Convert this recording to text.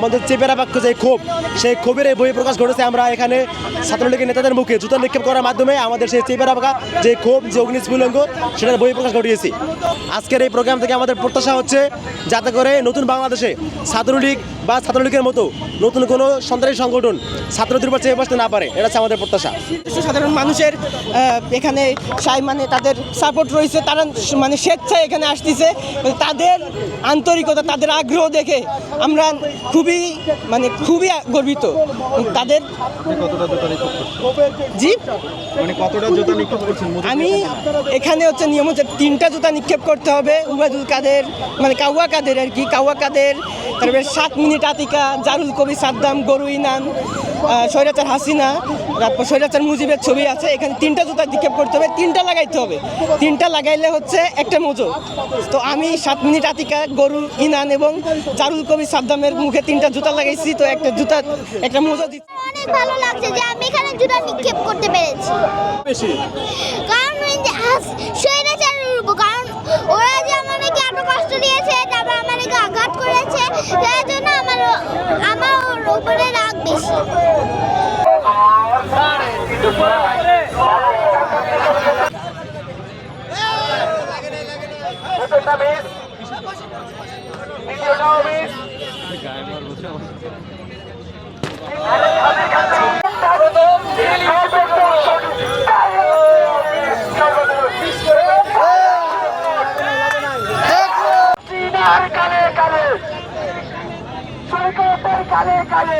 আমাদের চেপেরা বাক্য, যে ক্ষোভ, সেই ক্ষোভের এই বই প্রকাশ ঘটেছে। আমরা এখানে ছাত্রলীগের নেতাদের মুখে জুতা নিক্ষেপ করার মাধ্যমে আমাদের সেই বাঁকা, যে ক্ষোভ, যে অগ্নিস্ফুলঙ্গ, সেটার বই প্রকাশ ঘটিয়েছি। আজকের এই প্রোগ্রাম থেকে আমাদের প্রত্যাশা হচ্ছে যাতে করে নতুন বাংলাদেশে ছাত্রলীগ বা ছাত্রলীগের মতো নতুন কোনো সন্ত্রাসী সংগঠন ছাত্রদের উপর চেয়ে বসতে না পারে, এটা হচ্ছে আমাদের প্রত্যাশা। সাধারণ মানুষের এখানে সাই মানে তাদের সাপোর্ট রয়েছে, তারা মানে স্বেচ্ছায় এখানে আসতেছে। তাদের আন্তরিকতা, তাদের আগ্রহ দেখে আমরা খুবই মানে খুবই গর্বিত। তাদের জি? মানে আমি এখানে হচ্ছে নিয়ম হচ্ছে তিনটা জুতা নিক্ষেপ করতে হবে। উবায়দুল কাদের মানে কাউয়া কাদের আর কি কাউয়া কাদের তারপরে সাত মিনিট আতিকা জারুল কবি সাদ্দাম গরু ইনান স্বৈরাচার হাসিনা তারপর স্বৈরাচার মুজিবের ছবি আছে এখানে তিনটা জুতা নিক্ষেপ করতে হবে তিনটা লাগাইতে হবে। তিনটা লাগাইলে হচ্ছে একটা মজো তো আমি সাত মিনিট আতিকা গরু ইনান এবং জারুল কবি সাদ্দামের মুখে তিনটা জুতা লাগাইছি তো একটা জুতা একটা মজো দিচ্ছি। অনেক ভালো লাগছে যে আমি এখানে জুতা নিক্ষেপ করতে পেরেছি। বেশি? কারণ স্বৈরাচারের উপর কারণ ওরা যে আমাদেরকে এত কষ্ট দিয়েছে তারপর আমাদেরকে আঘাত করেছে তার জন্য আমার আমার উপরে রাগ বেশি। কালে কালে সরকারের কালে কালে